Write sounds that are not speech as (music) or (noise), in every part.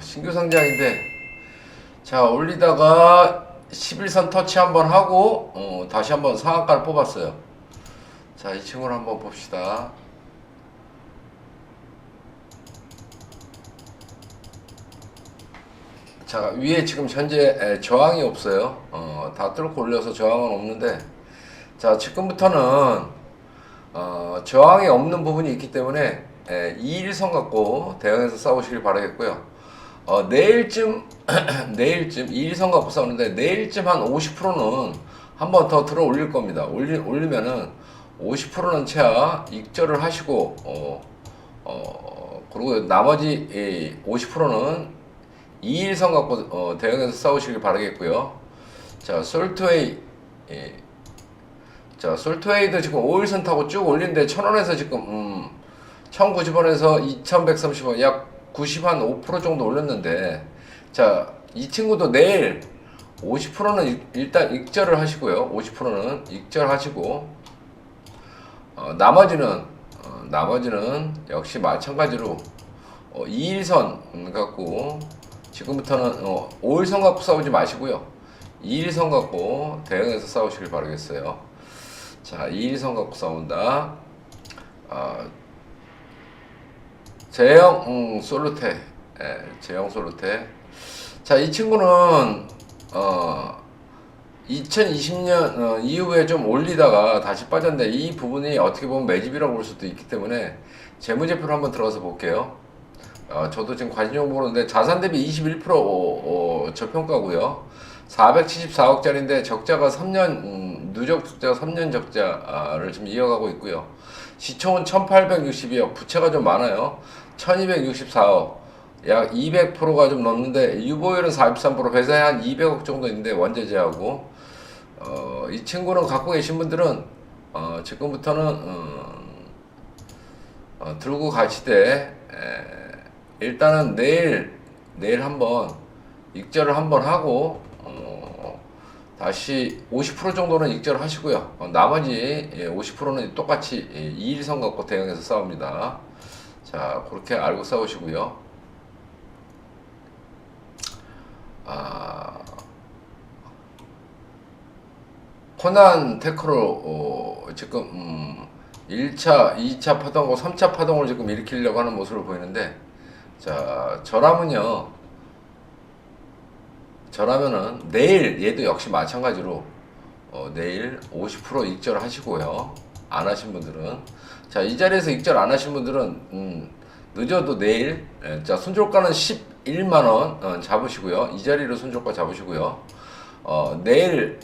신규 상장인데 자 올리다가 11선 터치 한번 하고 어, 다시 한번 상한가를 뽑았어요. 자 이 친구를 한번 봅시다. 자 위에 지금 현재 에, 저항이 없어요. 어, 다 뚫고 올려서 저항은 없는데 자 지금부터는 어, 저항이 없는 부분이 있기 때문에 에, 2일선 갖고 대응해서 싸우시길 바라겠고요. 어, 내일쯤 (clears throat) 내일쯤 2일선 갖고 싸우는데 내일쯤 한 50%는 한 번 더 들어 올릴 겁니다. 올리, 올리면은 50%는 채야 익절을 하시고 어, 어, 그리고 나머지 예, 50%는 2일선 갖고 어, 대응해서 싸우시길 바라겠고요. 자, 솔트웨이 예. 자, 솔트웨이도 지금 5일선 타고 쭉 올린데 1000원에서 지금 음, 1090원에서 2130원 약 90 한 5% 정도 올렸는데 자, 이 친구도 내일 50%는 일단 익절을 하시고요. 50%는 익절하시고 어, 나머지는 어, 나머지는 역시 마찬가지로 어, 2일선 갖고 지금부터는 어, 5일선 갖고 싸우지 마시고요. 2일선 갖고 대응해서 싸우시길 바라겠어요. 자, 2일선 갖고 싸운다. 아, 제형 음, 솔루테, 예, 제형 솔루테. 자, 이 친구는 어, 2020년 어, 이후에 좀 올리다가 다시 빠졌는데 이 부분이 어떻게 보면 매집이라고 볼 수도 있기 때문에 재무제표를 한번 들어가서 볼게요. 어, 저도 지금 관심용 보는데 자산 대비 21% 어, 어, 저평가고요. 474억짜리인데 적자가 3년 음, 누적 적자가 3년 적자를 지금 이어가고 있고요. 시총은 1,862억, 부채가 좀 많아요. 1,264억, 약 200%가 좀 넘는데 유보율은 43%, 배상이 한 200억 정도 있는데 원재재하고 어, 이 친구는 갖고 계신 분들은 어, 지금부터는 음, 어, 들고 가시되 에, 일단은 내일 내일 한번 익절을 한번 하고 어, 다시 50% 정도는 익절을 하시고요. 어, 나머지 예, 50%는 똑같이 예, 2일선 갖고 대응해서 싸웁니다. 자 그렇게 알고 싸우시고요. 아, 코난 테크로 어, 지금 음, 1차, 2차 파동과 3차 파동을 지금 일으키려고 하는 모습을 보이는데 자 저라면요 저라면은 내일 얘도 역시 마찬가지로 어, 내일 50% 익절 하시고요 안 하신 분들은 자 이 자리에서 익절 안 하신 분들은 음, 늦어도 내일 예, 자 손절가는 11만 원 어, 잡으시고요 이 자리로 손절가 잡으시고요 어, 내일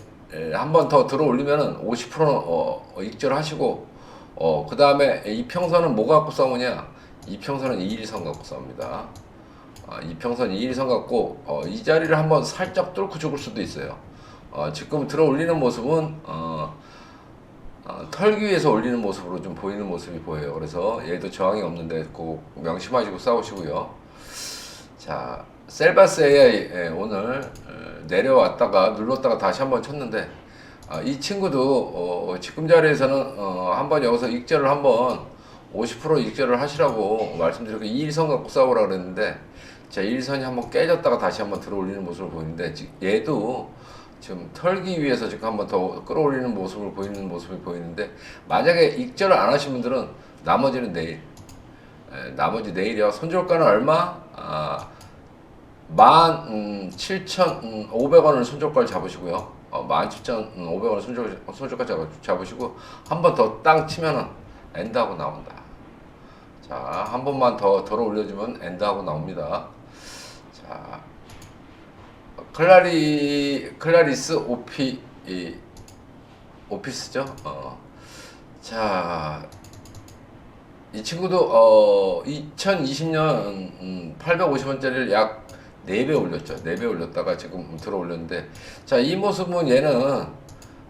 한번 더 들어 올리면은 50% 어, 어, 익절 하시고 어, 그 다음에 이 평선은 뭐 갖고 싸우냐? 이 평선은 2일선 갖고 싸웁니다. 아, 이평선 2일선 갖고 어, 이 자리를 한번 살짝 뚫고 죽을 수도 있어요. 어, 지금 들어 올리는 모습은 어, 어, 털기 위해서 올리는 모습으로 좀 보이는 모습이 보여요. 그래서 얘도 저항이 없는데 꼭 명심하시고 싸우시고요. 자, 셀바스 AI 예, 오늘 어, 내려왔다가 눌렀다가 다시 한번 쳤는데 아, 이 친구도 어, 지금 자리에서는 어, 한번 여기서 익절을 한번 50% 익절을 하시라고 말씀드렸고 2일선 갖고 싸우라 그랬는데 자 1선이 한번 깨졌다가 다시 한번 들어올리는 모습을 보이는데 지- 얘도 지금 털기 위해서 지금 한번 더 끌어올리는 모습을 보이는 모습이 보이는데 만약에 익절을 안 하신 분들은 나머지는 내일 에, 나머지 내일이요 손절가는 얼마? 아, 만 음, 7,500원을 손절가를 잡으시고요. 어, 17,500원을 손절, 손절가 잡, 잡으시고 한 번 더 땅 치면은 엔드하고 나온다. 자, 한 번만 더 덜어 올려주면 엔드하고 나옵니다. 자, 클라리 클라리스 오피 이, 오피스죠. 어. 자, 이 친구도 어 2020년 음, 850원짜리를 약 4배 올렸죠. 4배 올렸다가 지금 들어 올렸는데 자, 이 모습은 얘는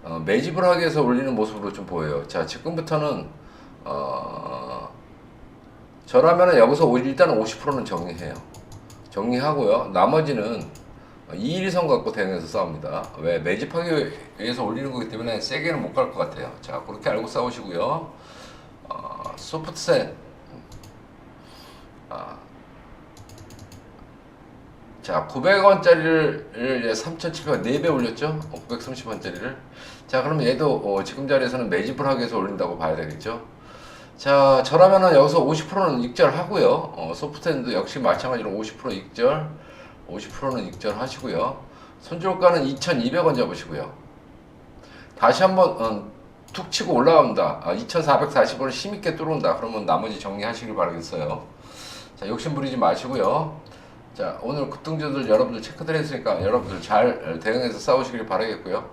어, 매집을 하기 위해서 올리는 모습으로 좀 보여요. 자, 지금부터는 어 저라면은 여기서 오- 일단 50%는 정리해요. 정리하고요. 나머지는 2일선 갖고 대응해서 싸웁니다. 왜? 매집하기 위해서 올리는 거기 때문에 세게는 못 갈 것 같아요. 자, 그렇게 알고 싸우시고요. 어, 소프트셋. 아, 자, 900원짜리를 3,700원 4배 올렸죠? 930원짜리를. 자, 그럼 얘도 어, 지금 자리에서는 매집을 하기 위해서 올린다고 봐야 되겠죠? 자, 저라면은 여기서 50%는 익절하고요. 어, 소프트핸드 역시 마찬가지로 50% 익절, 50%는 익절하시고요. 손절가는 2,200원 잡으시고요. 다시 한번 어, 툭 치고 올라온다. 아, 2,440원을 힘있게 뚫어온다. 그러면 나머지 정리하시길 바라겠어요. 자, 욕심 부리지 마시고요. 자, 오늘 급등주들 여러분들 체크들 했으니까 여러분들 잘 대응해서 싸우시길 바라겠고요.